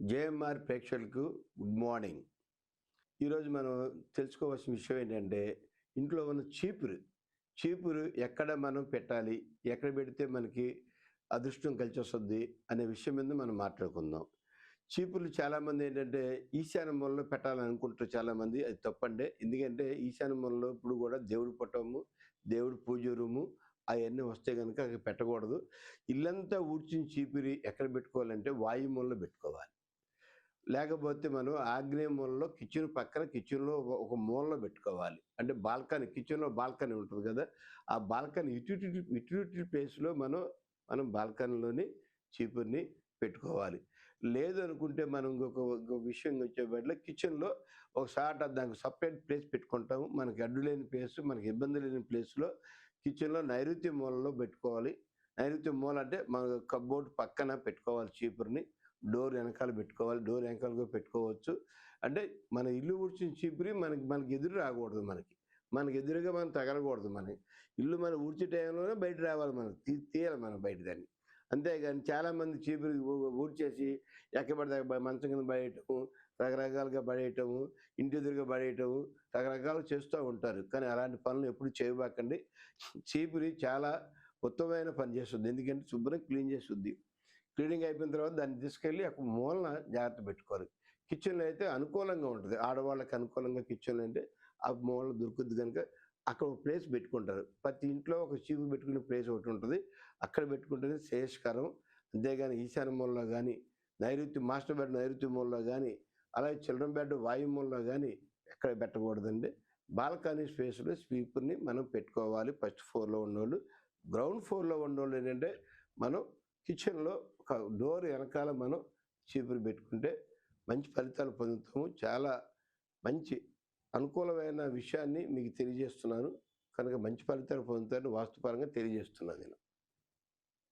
JMR ప్రేక్షకులకు good morning. ఈరోజు మనం తెలుసుకోవాల్సిన విషయం ఏంటంటే ఇంట్లో ఉన్న చీపురు. చీపురు ఎక్కడ మనం పెట్టాలి ఎక్కడ పెడితే మనకి అదృష్టం కలిసి వస్తుంది అనే విషయం మీద మనం మాట్లాడుకుందాం. చీపుర్లు చాలామంది ఏంటంటే ఈశాన్య మూలలో పెట్టాలనుకుంటారు చాలామంది. అది తప్పండి. ఎందుకంటే ఈశాన్య మూలలో ఇప్పుడు కూడా దేవుడి పటము దేవుడి పూజ రూము అవన్నీ వస్తే కనుక అక్కడ పెట్టకూడదు. ఇల్లంతా ఊడ్చిన చీపిరి ఎక్కడ పెట్టుకోవాలంటే వాయు మూలలో పెట్టుకోవాలి. లేకపోతే మనం ఆగ్నేయ మూలలో కిచెన్ పక్కన కిచెన్లో ఒక- మూలలో పెట్టుకోవాలి. అంటే బాల్కనీ కిచెన్లో బాల్కనీ ఉంటుంది కదా. ఆ బాల్కనీ ఇటు ఇటు ప్లేస్లో మనం మనం బాల్కనీలోని చీపుర్ని పెట్టుకోవాలి. లేదు అనుకుంటే మనం ఇంకొక ఇంకొక విషయం వచ్చేపట్ల కిచెన్లో ఒక సాట దానికి సపరేట్ ప్లేస్ పెట్టుకుంటాము. మనకి అడ్డు లేని ప్లేస్ మనకి ఇబ్బంది లేని ప్లేస్లో కిచెన్లో నైరుతి మూలలో పెట్టుకోవాలి. నైరుతి మూల అంటే మన కబ్బోర్డ్ పక్కన పెట్టుకోవాలి చీపుర్ని. డోర్ వెనకాల పెట్టుకోవాలి డోర్ వెనకాల పెట్టుకోవచ్చు. అంటే మన ఇల్లు ఊడ్చిన చీపురి మనకి మనకి ఎదురు రాకూడదు మనకి. మనకి ఎదురుగా మనం తగలకూడదు మనకి. ఇల్లు మనం ఊడ్చే టైంలోనే బయట రావాలి మనం తీ తీయాలి మనం బయట దాన్ని. అంతేగాని చాలామంది చీపురు ఊడ్చేసి ఎక్కబడితే మంచం కింద పడేయటము రకరకాలుగా పడేయటము ఇంటి ఎదురుగా పడేయటము రకరకాలు చేస్తూ ఉంటారు. కానీ అలాంటి పనులు ఎప్పుడు చేయబాకండి. చీపురి చాలా ఉత్తమమైన పని చేస్తుంది. ఎందుకంటే శుభ్రం క్లీన్ చేస్తుంది. క్లీనింగ్ అయిపోయిన తర్వాత దాన్ని తీసుకెళ్ళి అక్కడ మూలన జాగ్రత్త పెట్టుకోవాలి. కిచెన్లో అయితే అనుకూలంగా ఉంటుంది. ఆడవాళ్ళకి అనుకూలంగా కిచెన్లో అంటే ఆ మూల దొరుకుద్ది కనుక అక్కడ ఒక ప్లేస్ పెట్టుకుంటారు. ప్రతి ఇంట్లో ఒక చీపు పెట్టుకునే ప్లేస్ ఒకటి ఉంటుంది. అక్కడ పెట్టుకుంటేనే శ్రేయస్కరం. అంతేగాని ఈశాన్య మూలలో కానీ నైరుతి మాస్టర్ బెడ్ నైరుతి మూలలో కానీ అలాగే చిల్డ్రన్ బెడ్ వాయు మూలలో కానీ ఎక్కడ పెట్టకూడదండి. బాల్కనీ స్పేస్లో స్వీపర్ని మనం పెట్టుకోవాలి ఫస్ట్ ఫ్లోర్లో ఉన్నోళ్ళు. గ్రౌండ్ ఫ్లోర్లో ఉన్నోళ్ళు ఏంటంటే మనం కిచెన్లో డోర్ వెనకాల మనం చీపురు పెట్టుకుంటే మంచి ఫలితాలు పొందుతాము. చాలా మంచి అనుకూలమైన విషయాన్ని మీకు తెలియజేస్తున్నాను. కనుక మంచి ఫలితాలు పొందుతారని వాస్తుపరంగా తెలియజేస్తున్నాను నేను.